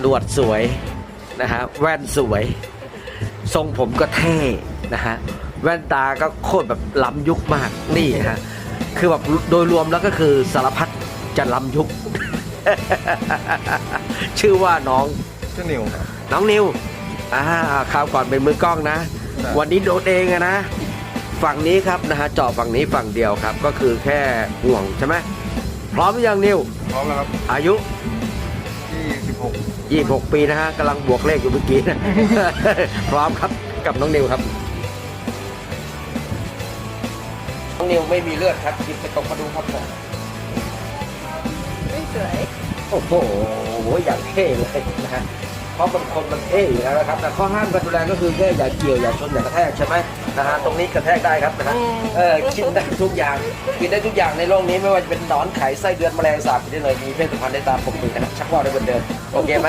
หนวดสวยนะฮะแว่นสวย ทรงผมก็เท่นะฮะแว่นตาก็โคตรแบบล้ำยุคมากนี่ฮะคือแบบโดยรวมแล้วก็คือสารพัดจะล้ำยุค ชื่อว่าน้องชื่อนิวครับ น้องนิวอ่าคราวก่อนเป็นมือกล้องนะ ครับ วันนี้โดดเองอะนะ ฝั่งนี้ครับนะฮะเจาะฝั่งนี้ฝั่งเดียวครับ ก็คือแค่ห่วงใช่ไหมพร้อมหรือยังนิว พร้อมแล้วครับอายุที่ 16 26 ปีนะฮะกำลังบวกเลขอยู่เมื่อกี้นะ พร้อมครับกับน้องนิวครับน้องนิวไม่มีเลือดครับหยิบไปตกมาดูครับผมไม่สวยโอ้โหอย่างเท่เลยนะฮะเพ ราะบางคนมันเท่อยู่แล้วนะครับ แต่ข้อห้ามการดูแลก็คือแค่อย่าเกี่ยวอย่าชนอย่ากระแทกใช่ไหมนะฮะตรงนี้กระแทกได้ครับนะฮะเออกินได้ทุกอย่างกินได้ทุกอย่างในโลกนี้ไม่ว่าจะเป็นหนอนไข่ไส้เดือนแมลงสาบกินได้เลยมีเพศสัมพันธ์ได้ตามปกตินะครับชักว่าวได้เหมือนเดิมโอเคไหม